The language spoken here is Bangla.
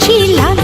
ছিলাম